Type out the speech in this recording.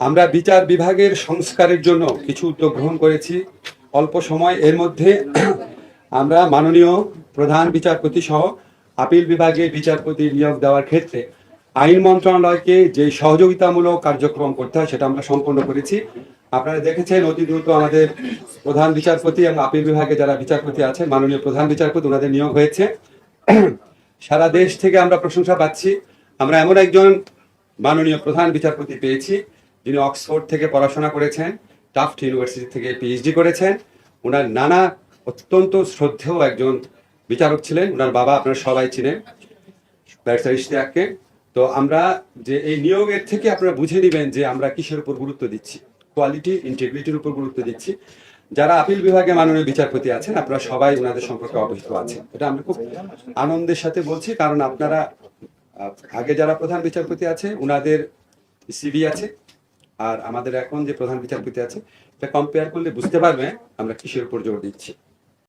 আমরা বিচার বিভাগের সংস্কারের জন্য কিছু উদ্যোগ গ্রহণ করেছি। অল্প সময় এর মধ্যে আমরা মাননীয় প্রধান বিচারপতি সহ আপিল বিভাগে বিচারপতি নিয়োগ দেওয়ার ক্ষেত্রে আইন মন্ত্রণালয়কে যে সহযোগিতামূলক কার্যক্রম করতে হয় সেটা আমরা সম্পন্ন করেছি। আপনারা দেখেছেন অতি দ্রুত আমাদের প্রধান বিচারপতি এবং আপিল বিভাগে যারা বিচারপতি আছেন, মাননীয় প্রধান বিচারপতি, ওনাদের নিয়োগ হয়েছে। সারা দেশ থেকে আমরা প্রশংসা পাচ্ছি। আমরা এমন একজন মাননীয় প্রধান বিচারপতি পেয়েছি। যিনি অক্সফোর্ড থেকে পড়াশোনা করেছেন, টাফট ইউনিভার্সিটি থেকে পিএইচডি করেছেন, ওনার নানা অত্যন্ত শ্রদ্ধেয় একজন বিচারক ছিলেন, ওনার বাবা আপনারা সবাই চিনেন, ব্যারিস্টার ইশতিয়াককে। তো আমরা যে এই নিয়োগের থেকে আপনারা বুঝে নেবেন যে আমরা কিসের উপর গুরুত্ব দিচ্ছি। কোয়ালিটি ইন্টিগ্রিটির উপর গুরুত্ব দিচ্ছি। যারা আপিল বিভাগে মাননীয় বিচারপতি আছেন, আপনারা সবাই ওনাদের সম্পর্কে অবহিত আছেন। এটা আমরা খুব আনন্দের সাথে বলছি, কারণ আপনারা আগে যারা প্রধান বিচারপতি আছে, ওনাদের সিভি আছে। আর আমাদের এখন যে প্রধান বিচারপতি আছে, এটা কম্পেয়ার করলে বুঝতে পারবে আমরা কিসের উপর জোর দিচ্ছি।